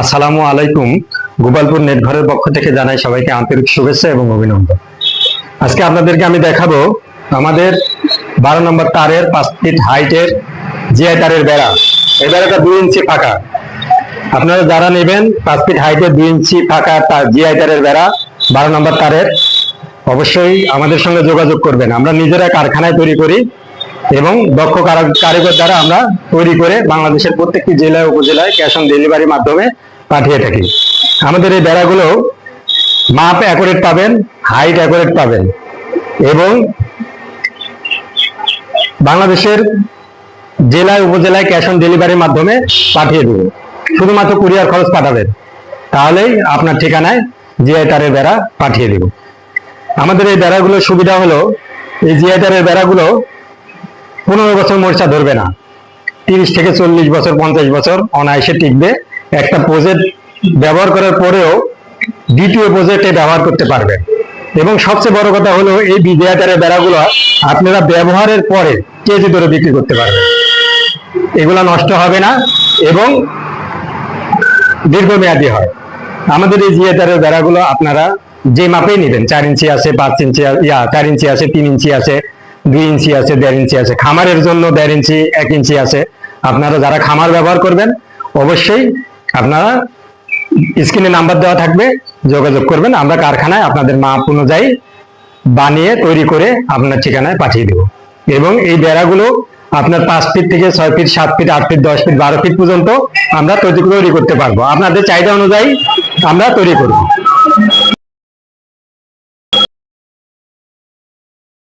আসসালামু আলাইকুম। গোপালপুর নেট ঘরের পক্ষ থেকে জানাই সবাইকে আন্তরিক শুভেচ্ছা এবং অভিনন্দন। আজকে আপনাদেরকে আমি দেখাবো আমাদের বারো নম্বর তারের পাঁচ ফিট হাইটের জিআই তারের বেড়া। এই বেড়াটা দুই ইঞ্চি ফাঁকা। আপনারা যারা নেবেন পাঁচ ফিট হাইটের দুই ইঞ্চি ফাঁকা তার জিআই তারের বেড়া বারো নম্বর তারের, অবশ্যই আমাদের সঙ্গে যোগাযোগ করবেন। আমরা নিজেরা কারখানায় তৈরি করি এবং দক্ষ কারিগর দ্বারা আমরা তৈরি করে বাংলাদেশের প্রত্যেকটি জেলায়, উপজেলায় ক্যাশ অন ডেলিভারির মাধ্যমে পাঠিয়ে থাকি। আমাদের এই বেড়াগুলো মাপ অ্যাকোরেট পাবেন হাইট অ্যাকোরেট পাবেন এবং বাংলাদেশের জেলায়, উপজেলায় ক্যাশ অন ডেলিভারির মাধ্যমে পাঠিয়ে দেবো। শুধুমাত্র কুরিয়ার খরচ পাঠাবেন। তাহলেই আপনার ঠিকানায় জিআই তারের বেড়া পাঠিয়ে দেব। আমাদের এই বেড়াগুলোর সুবিধা হলো, এই জিআই তারের বেড়াগুলো পনেরো বছর মরিচা ধরবে না। তিরিশ থেকে চল্লিশ বছর, পঞ্চাশ বছর অনায়াসে টিকবে। একটা প্রজেক্ট ব্যবহার করার পরেও দ্বিতীয় প্রজেক্টে ব্যবহার করতে পারবেন এবং সবচেয়ে বড় কথা হলো এই বিজয়াটারের বেড়াগুলো আপনারা ব্যবহারের পরে কেজি ধরে বিক্রি করতে পারবেন। এগুলো নষ্ট হবে না এবং দীর্ঘমেয়াদী হয়। আমাদের এই জিয়াটারের বেড়াগুলো আপনারা যে মাপেই নেবেন, চার ইঞ্চি আছে, পাঁচ ইঞ্চি, ইয়া, চার ইঞ্চি আছে, তিন ইঞ্চি আছে দুই ইঞ্চি আছে, দেড় ইঞ্চি আছে। খামারের জন্য দেড় ইঞ্চি, এক ইঞ্চি আছে। আপনারা যারা খামার ব্যবহার করবেন, অবশ্যই আপনারা স্ক্রিনে নাম্বার দেওয়া থাকবে, যোগাযোগ করবেন। আমরা কারখানায় আপনাদের মাপ অনুযায়ী বানিয়ে, তৈরি করে আপনার ঠিকানায় পাঠিয়ে দেব। এবং এই বেড়াগুলো আপনার পাঁচ ফিট থেকে ছয় ফিট, সাত ফিট, আট ফিট, দশ ফিট, বারো ফিট পর্যন্ত আমরা তৈরি করতে পারব। আপনাদের চাহিদা অনুযায়ী আমরা তৈরি করব।